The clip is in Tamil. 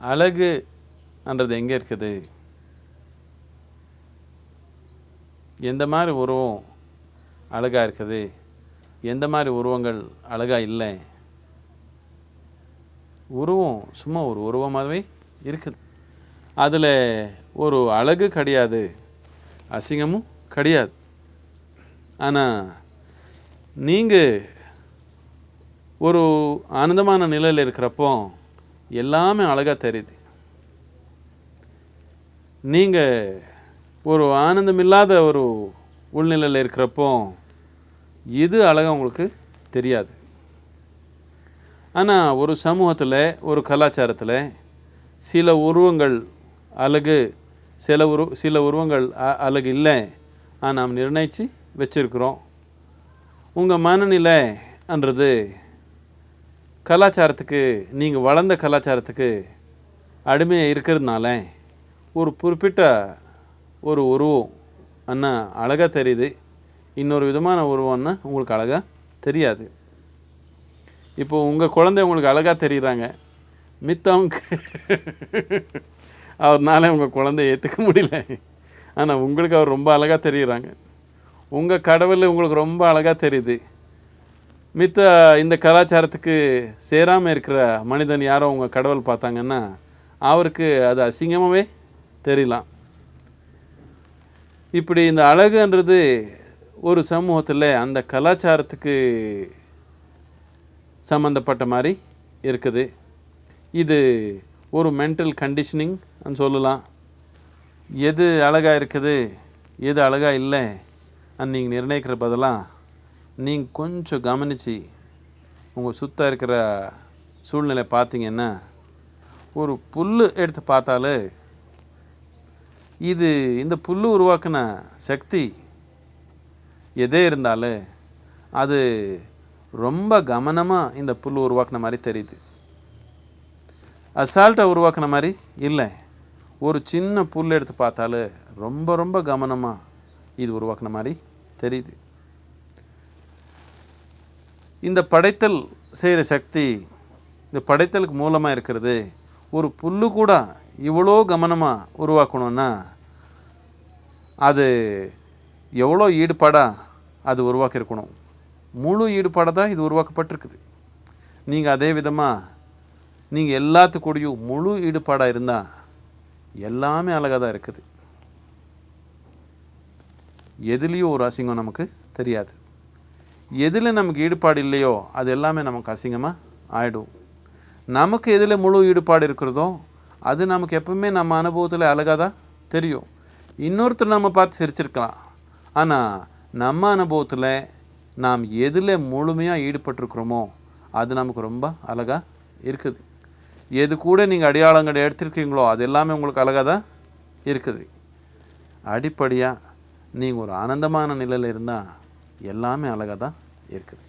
அழகு என்றது எங்கே இருக்குது? எந்த மாதிரி உருவம் அழகாக இருக்குது? எந்த மாதிரி உருவங்கள் அழகாக இல்லை? உருவம் சும்மா ஒரு உருவமாகவே இருக்குது. அதில் ஒரு அழகு கிடையாது அசிங்கமும் கிடையாது. ஆனால் நீங்கள் ஒரு ஆனந்தமான நிலையில் இருக்கிறப்போ எல்லாமே அழகாக தெரியுது. நீங்கள் ஒரு ஆனந்தம் இல்லாத ஒரு உள்நிலையில் இருக்கிறப்போ இது அழகாக உங்களுக்கு தெரியாது. ஆனால் ஒரு சமூகத்தில் ஒரு கலாச்சாரத்தில் சில உருவங்கள் அழகு சில உரு சில உருவங்கள் அ- அழகு இல்லை. ஆனால் நாம் நிர்ணயித்து வச்சுருக்கிறோம். உங்கள் மனநிலைன்றது கலாச்சாரத்துக்கு நீங்கள் வளர்ந்த கலாச்சாரத்துக்கு அடிமையாக இருக்கிறதுனால ஒரு குறிப்பிட்ட ஒரு உருவம் அண்ணா அழகாக தெரியுது. இன்னொரு விதமான உருவம்னா உங்களுக்கு அழகாக தெரியாது. இப்போ உங்கள் குழந்தை உங்களுக்கு அழகாக தெரியுறாங்க. மித்தவங்க அவர்னால உங்கள் குழந்தைய ஏற்றுக்க முடியல. ஆனால் உங்களுக்கு அவர் ரொம்ப அழகாக தெரியுறாங்க. உங்கள் கடவுள் உங்களுக்கு ரொம்ப அழகாக தெரியுது. மித்த இந்த கலாச்சாரத்துக்கு சேராமல் இருக்கிற மனிதன் யாரோ உங்கள் கடவுள் பார்த்தாங்கன்னா அவருக்கு அது அசிங்கமாகவே தெரியலாம். இப்படி இந்த அழகுன்றது ஒரு சமூகத்தில் அந்த கலாச்சாரத்துக்கு சம்மந்தப்பட்ட மாதிரி இருக்குது. இது ஒரு மென்டல் கண்டிஷனிங் சொல்லலாம். எது அழகாக இருக்குது எது அழகாக இல்லை நீங்கள் நிர்ணயிக்கிற பதிலாக நீங்கள் கொஞ்சம் கவனித்து உங்கள் சுத்தம் இருக்கிற சூழ்நிலை பார்த்தீங்கன்னா ஒரு புல் எடுத்து பார்த்தாலே இது இந்த புல் உருவாக்கின சக்தி எதே இருந்தாலே அது ரொம்ப கவனமாக இந்த புல் உருவாக்குன மாதிரி தெரியுது. அசால்ட்டை உருவாக்குன மாதிரி இல்லை. ஒரு சின்ன புல் எடுத்து பார்த்தாலே ரொம்ப ரொம்ப கவனமாக இது உருவாக்குன மாதிரி தெரியுது. இந்த படைத்தல் செய்கிற சக்தி இந்த படைத்தலுக்கு மூலமாக இருக்கிறது ஒரு புல்லு கூட இவ்வளோ கவனமாக உருவாக்கணும்னா அது எவ்வளோ ஈடுபாடாக அது உருவாக்கியிருக்கணும். முழு ஈடுபாடாக தான் இது உருவாக்கப்பட்டிருக்குது. நீங்கள் அதே விதமாக நீங்கள் எல்லாத்துக்கூடயும் முழு ஈடுபாடாக இருந்தால் எல்லாமே அழகாக தான் இருக்குது. எதுலேயும் ஒரு அசிங்கம் நமக்கு தெரியாது. எதில் நமக்கு ஈடுபாடு இல்லையோ அது எல்லாமே நமக்கு அசிங்கமாக ஆகிடும் நமக்கு எதில் முழு ஈடுபாடு இருக்கிறதோ அது நமக்கு எப்பவுமே நம்ம அனுபவத்தில் அழகாக தான் தெரியும். இன்னொருத்தர் நம்ம பார்த்து சிரிச்சிருக்கலாம். ஆனால் நம்ம அனுபவத்தில் நாம் எதில் முழுமையாக ஈடுபட்டிருக்கிறோமோ அது நமக்கு ரொம்ப அழகாக இருக்குது. எது கூட நீங்கள் அடையாளங்கள் எடுத்திருக்கீங்களோ அது எல்லாமே உங்களுக்கு அழகாக தான் இருக்குது. அடிப்படையாக நீங்கள் ஒரு ஆனந்தமான நிலையில் இருந்தால் எல்லாமே அழகாக தான் இருக்குது.